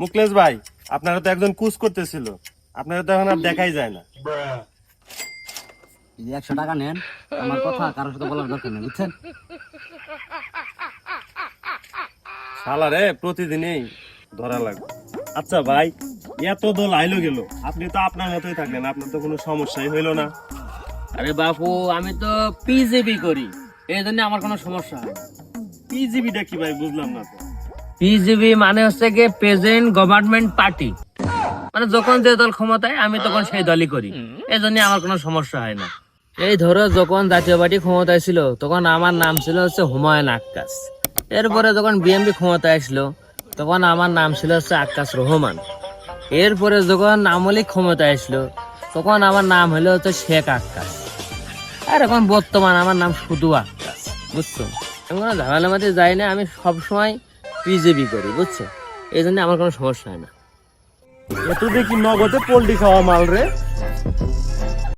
মুকলেশ ভাই আপনারা তো একজন কুচ করতেছিল। আপনারা তো এখন আর দেখাই যায় না। এই যে একশো টাকা নেন আমার কথা কারোর সাথে বলার দরকার নেই বুঝছেন? শালা রে প্রতিদিনই ধরা লাগবে আচ্ছা ভাই এত দল আইলো গেল আপনি তো আপনার মতোই থাকলেন আপনার তো কোনো সমস্যাই হইল না। আরে বাপু আমি তো পিজিবি করি এই জন্য আমার কোনো সমস্যা হয় পিজিবিটা কি ভাই বুঝলাম না তো। পিজিবি মানে হচ্ছে কি প্রেজেন্ট গভর্নমেন্ট পার্টি মানে যখন যে দল ক্ষমতায়, আমি তখন সেই দলই করি। এই জন্য আমার কোনো সমস্যা হয় না। এই ধরো যখন জাতীয় পার্টি ক্ষমতায় ছিল, তখন আমার নাম ছিল হচ্ছে হুমায়ুন আক্কাস। এরপরে যখন বিএমপি ক্ষমতায় আসলো, তখন আমার নাম ছিল হচ্ছে আক্কাস রহমান। এরপরে যখন আমলিক ক্ষমতায় আসলো, তখন আমার নাম হলো হচ্ছে শেখ আক্কাস। আর এখন বর্তমান আমার নাম শুধু আক্কাস, বুঝছ? আমি কোনো ঝামেলার মধ্যে যাই না, আমি সবসময় পিজেবি করি, বুঝছ? এই জন্য আমার কোনো সমস্যা হয় না। তুই দেখি নগদে পোল্ট্রি খাওয়া মাল রে।